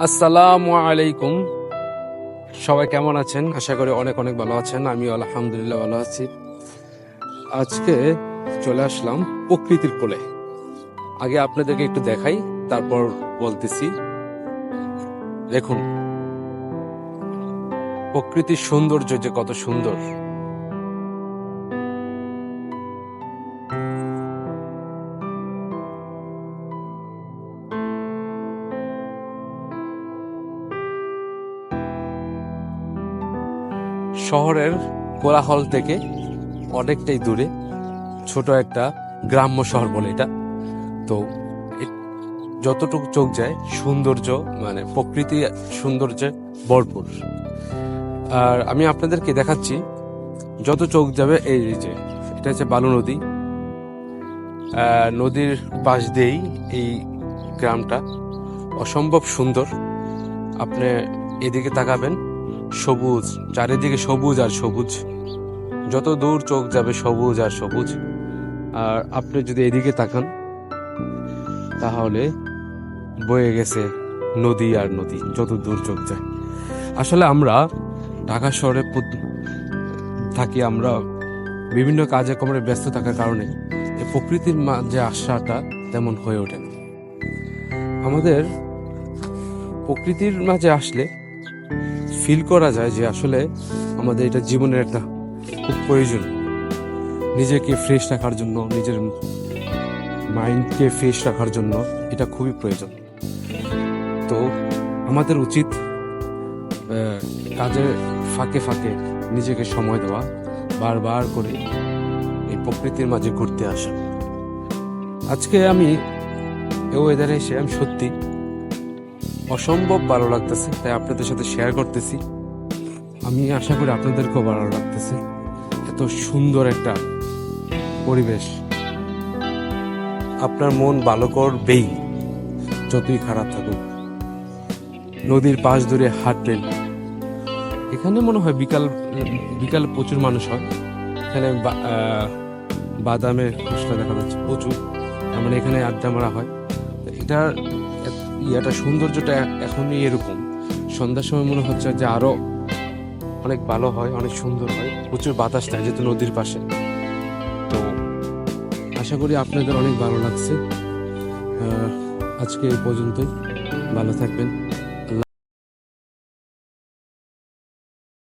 আসসালামু আলাইকুম। সবাই কেমন আছেন? আশা করি অনেক অনেক ভালো আছেন। আমি আলহামদুলিল্লাহ ভালো আছি। আজকে চলে আসলাম প্রকৃতির কোলে। আগে আপনাদেরকে একটু দেখাই, তারপর বলতেছি। দেখুন, প্রকৃতির সৌন্দর্য যে কত সুন্দর। শহরের কোলাহল থেকে অনেকটাই দূরে, ছোট একটা গ্রাম্য শহর বলে এটা। তো যতটুকু চোখ যায়, সৌন্দর্য মানে প্রকৃতি সৌন্দর্যে ভরপুর। আর আমি আপনাদেরকে দেখাচ্ছি যত চোখ যাবে এই যে, এটা হচ্ছে বালু নদী। নদীর পাশ দিয়েই এই গ্রামটা। অসম্ভব সুন্দর। আপনি এদিকে তাকাবেন সবুজ, চারিদিকে সবুজ আর সবুজ। যত দূর চোখ যাবে সবুজ আর সবুজ। আর আপনি যদি এদিকে তাকান, তাহলে বয়ে গেছে নদী আর নদী, যত দূর চোখ যায়। আসলে আমরা ঢাকা শহরে থাকি আমরা বিভিন্ন কাজে কর্মে ব্যস্ত থাকার কারণে প্রকৃতির মাঝে আসাটা তেমন হয়ে ওঠে না। আমাদের প্রকৃতির মাঝে আসলে ফিল করা যায় যে আসলে আমাদের এটা জীবনের একটা খুব প্রয়োজন। নিজেকে ফ্রেশ রাখার জন্য, নিজের মাইন্ডকে ফ্রেশ রাখার জন্য এটা খুবই প্রয়োজন। তো আমাদের উচিত কাজের ফাঁকে ফাঁকে নিজেকে সময় দেওয়া, বারবার করে এই প্রকৃতির মাঝে ঘুরতে আসা। আজকে আমি এই ওয়েদারে এসে আমি সত্যি অসম্ভব ভালো লাগতেছে, তাই আপনাদের সাথে শেয়ার করতেছি। আমি আশা করি আপনাদেরকেও ভালো লাগতেছে। এত সুন্দর একটা পরিবেশ। আপনার মন ভালো করবেই, যতই খারাপ থাকুক। নদীর পাশ ধরে হাঁটবেন এখানে মনে হয় বিকাল বিকাল প্রচুর মানুষ হয়। এখানে বাদামের খোসলা দেখা যাচ্ছে প্রচুর। মানে এখানে আড্ডা মারা হয়। এত- ইয়াটা, সৌন্দর্যটা এখনই এরকম। সন্ধ্যার সময় মনে হচ্ছে যে আরও অনেক ভালো হয়, অনেক সুন্দর হয়। প্রচুর বাতাস থাকে যেহেতু নদীর পাশে। তো আশা করি আপনাদের অনেক ভালো লাগছে। আজকে এই পর্যন্তই। ভালো থাকবেন।